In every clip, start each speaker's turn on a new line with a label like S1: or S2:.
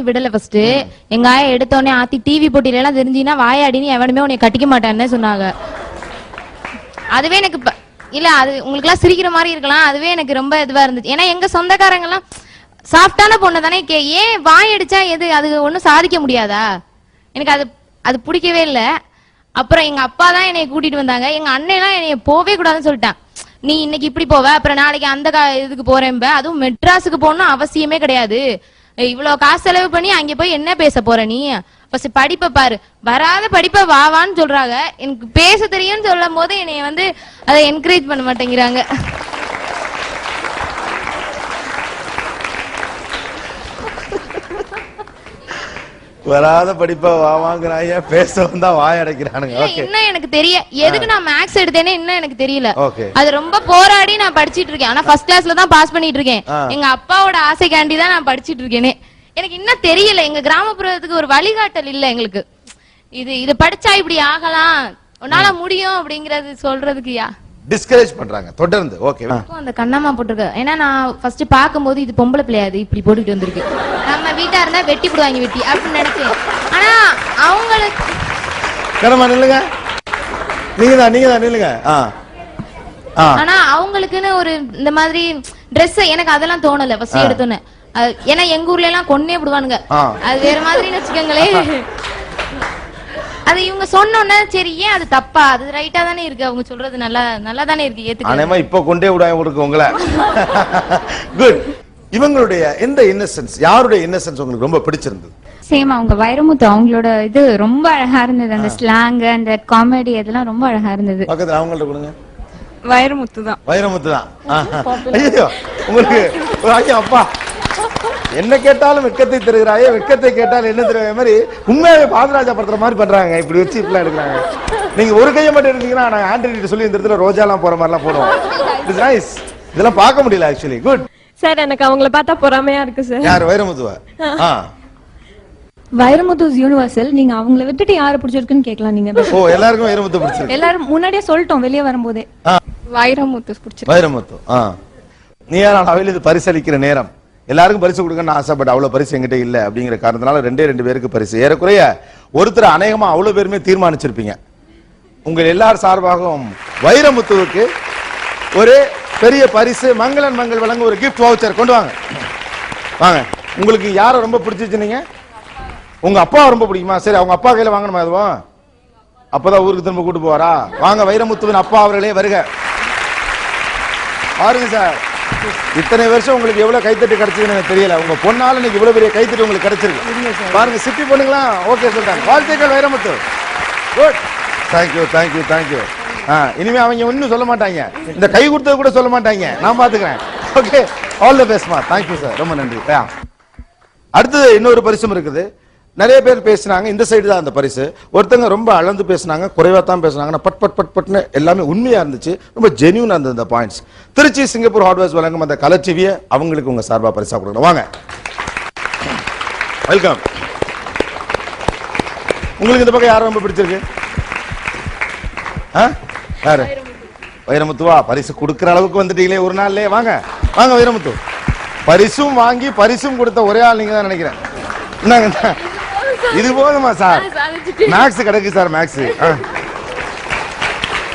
S1: விடல ஃபர்ஸ்ட் எங்க ஆயா எடுத்தோடனே ஆத்தி டிவி போட்டியில எல்லாம் தெரிஞ்சினா வாயாடின்னு எவனுமே உன்னை கட்டிக்க மாட்டான்னு சொன்னாங்க. அதுவே எனக்கு ப- இல்ல அது உங்களுக்கு எல்லாம் சிரிக்கிற மாதிரி இருக்கலாம். அதுவே எனக்கு ரொம்ப இதுவா இருந்துச்சு. ஏன்னா எங்க சொந்தக்காரங்க எல்லாம் சாஃப்டான பொண்ணு தானே கே ஏன் வாய் அடிச்சா எது? அது ஒண்ணும் சாதிக்க முடியாதா? எனக்கு அது அது பிடிக்கவே இல்ல. அப்புறம் எங்க அப்பா தான் என்னை கூட்டிட்டு வந்தாங்க. எங்க அண்ணெல்லாம் என்னைய போவே கூடாதுன்னு சொல்லிட்டான். நீ இன்னைக்கு இப்படி போவ அப்புறம் நாளைக்கு அந்த கா- இதுக்கு போறேன்ப அதுவும் மெட்ராஸுக்கு போகணும் அவசியமே கிடையாது. இவ்வளவு காசு செலவு பண்ணி அங்க போய் என்ன பேச போற நீ? ஃபர்ஸ்ட் படிப்பை பாரு. வராத படிப்பை வா வான்னு சொல்றாங்க. எனக்கு பேச தெரியும்னு சொல்லும் போது என்னைய வந்து அதை என்கரேஜ் பண்ண மாட்டேங்கிறாங்க.
S2: வராத படிப்ப வா வாங்குறாங்க பேச வந்தா வாய் அடைக்கிறானுங்க. ஓகே.
S1: இன்னும் எனக்கு தெரிய எதுக்கு நான் மேக்ஸ் எடுத்தேனே இன்னும் எனக்கு தெரியல. அது ரொம்ப போராடி நான் படிச்சிட்டு இருக்கேன். ஆனா ஃபர்ஸ்ட் கிளாஸ்ல தான் பாஸ் பண்ணிட்டு இருக்கேன். எங்க அப்பாவோட ஆசைக்காண்டி தான் நான் படிச்சிட்டு இருக்கேனே. எனக்கு இன்னும் தெரியல. எங்க கிராமப்புறத்துக்கு ஒரு வழிகாட்டல் இல்ல எங்களுக்கு. இது இது படிச்சா இப்படி ஆகலாம். உன்னால முடியும் அப்படிங்கறது சொல்றதுக்கு யா
S2: டிஸ்கரேஜ் பண்றாங்க. தொடர்ந்து ஓகே
S1: அந்த கண்ணம்மா போட்டிருக்க ஏன்னா நான் ஃபர்ஸ்ட் பாக்கும்போது இது பொம்பளை பிள்ளையாது இப்படி போட்டுட்டு வந்திருக்கு. நம்ம வீட்டா இருந்தா வெட்டி போடுவாங்க வெட்டி அப்படின்னு நினைச்சேன். ஆனா அவங்களுக்கு
S2: கடமா நில்லுங்க. நீங்க தான் நீங்க தான் நில்லுங்க
S1: ஆனா அவங்களுக்குன்னு ஒரு இந்த மாதிரி Dress எனக்கு அதெல்லாம் தோணல ஃபர்ஸ்ட். எடுத்தோன்னே. அது- ஏன்னா எங்க ஊர்ல எல்லாம் கொன்னே விடுவானுங்க. அது வேற மாதிரின்னு வச்சுக்கோங்களேன். அது இவங்க சொன்னோன்னே சரி ஏன் அது தப்பா? அது ரைட்டா தானே இருக்கு. அவங்க சொல்றது நல்லா நல்லா தானே இருக்கு. ஏத்துக்க
S2: அனேமா இப்ப கொண்டே விடாம உங்களுக்கு உங்களை. குட் இவங்களுடைய எந்த இன்னசென்ஸ் யாருடைய இன்னசென்ஸ் உங்களுக்கு ரொம்ப பிடிச்சிருந்தது?
S3: சேம் அவங்க வைரமுத்து அவங்களோட இது ரொம்ப அழகா இருந்தது. அந்த ஸ்லாங் அந்த காமெடி அதெல்லாம் ரொம்ப அழகா இருந்தது.
S2: பக்கத்துல அவங்கள்ட்ட கொடுங்க.
S4: வைரமுத்து தான்
S2: வைரமுத்து தான் ஐயோ உங்களுக்கு ஒரு ஐயோ அப்பா. என்ன கேட்டாலும் வெக்கத்தை தருகிறாயே வெக்கத்தை கேட்டால் என்ன தருவ மாதிரி உண்மையாவே பாதராஜா படுத்துற மாதிரி பண்றாங்க. இப்படி வச்சு இப்படிலாம் எடுக்கிறாங்க. நீங்க ஒரு கையை மட்டும் எடுத்தீங்கன்னா நான் ஆண்ட்ரி சொல்லி இந்த இடத்துல ரோஜாலாம் போற மாதிரிலாம் போடுவோம். இட்ஸ் நைஸ் இதெல்லாம் பார்க்க முடியல ஆக்சுவலி குட்
S4: சார் எனக்கு அவங்கள பார்த்தா பொறாமையா இருக்கு சார்.
S2: யார்? வைரமுத்துவா ஆ.
S5: வைரமுத்துஸ் யூனிவர்சல் நீங்க அவங்கள விட்டுட்டு யாரை பிடிச்சிருக்குன்னு கேட்கலாம் நீங்க.
S2: ஓ எல்லாருக்கும் வைரமுத்து பிடிச்சிருக்கு.
S5: எல்லாரும் முன்னாடியே சொல்லிட்டோம் வெளியே வரும்போதே.
S4: வைரமுத்து பிடிச்சி
S2: வைரமுத்து ஆ. நீ யார் அவையில் இது பரிசளிக்கிற நேரம்? எல்லாருக்கும் பரிசு கொடுக்கணும்னு ஆசைப்பட்டு அவ்வளோ பரிசு எங்கிட்ட இல்லை அப்படிங்கிற காரணத்தினால ரெண்டே ரெண்டு பேருக்கு பரிசு. ஏறக்குறைய ஒருத்தர் அநேகமாக அவ்வளோ பேருமே தீர்மானிச்சிருப்பீங்க. உங்கள் எல்லார் சார்பாகவும் வைரமுத்துவுக்கு ஒரு பெரிய பரிசு மங்களன் மங்கள் வழங்க ஒரு கிஃப்ட் வவுச்சர் கொண்டு வாங்க. வாங்க. உங்களுக்கு யாரை ரொம்ப பிடிச்சிச்சு நீங்கள் உங்கள் அப்பா ரொம்ப பிடிக்குமா? சரி அவங்க அப்பா கையில் வாங்கணுமா எதுவும்? அப்போதான் ஊருக்கு திரும்ப கூட்டு போவாரா? வாங்க வைரமுத்துவின் அப்பா அவர்களே வருக. பாருங்க சார். இத்தனை வருஷம் உங்களுக்கு எவ்வளவு கைத்தட்டு கிடைச்சதுன்னு எனக்கு தெரியல. உங்க பொண்ணால இன்னைக்கு இவ்வளவு பெரிய கைத்தட்டு உங்களுக்கு கிடைச்சிருக்கு. பாருங்க சிட்டி பொண்ணுங்களா? ஓகே சொல்லிட்டாங்க வாழ்த்துக்கள் Vairamuthu. Good thank you thank you thank you ஆ இனிமே அவங்க ஒன்றும் சொல்ல மாட்டாங்க. இந்த கை கொடுத்தது கூட சொல்ல மாட்டாங்க. நான் பாத்துக்கிறேன். ஓகே ஆல் தி பெஸ்ட்மா தேங்க்யூ சார் ரொம்ப நன்றி. அடுத்தது இன்னொரு பரிசும் இருக்குது. நிறைய பேர் பேசினாங்க இந்த சைடு தான் அந்த பரிசு. ஒருத்தங்க ரொம்ப அளந்து பேசினாங்க குறைவா தான் பேசினாங்க பட் பட் பட் பட்னு எல்லாமே உண்மையாக இருந்துச்சு. ரொம்ப ஜென்யூனாக இருந்தது அந்த பாயிண்ட்ஸ் திருச்சி சிங்கப்பூர் ஹார்ட்வேர்ஸ் வழங்கும் அந்த கலர் டிவியை அவங்களுக்கு உங்க சார்பாக பரிசாக கொடுக்கணும். வாங்க. வெல்கம் உங்களுக்கு இந்த பக்கம் யார் ரொம்ப பிடிச்சிருக்கு? ஆ? யாரு? வைரமுத்துவா பரிசு கொடுக்குற அளவுக்கு வந்துட்டீங்களே ஒரு நாள்லயே. வாங்க. வாங்க வைரமுத்து. பரிசும் வாங்கி பரிசும் கொடுத்த ஒரே ஆள் நீங்க தான் நினைக்கிறேன். இந்தாங்க, இது போதுமா சார்? மேக்ஸ் கிடைக்கு சார் மேக்ஸ்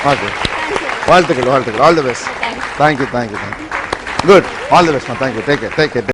S2: ஓகே வாழ்த்துக்கள் வாழ்த்துக்கள். All the best thank you thank you thank you good all the best thank you take care take care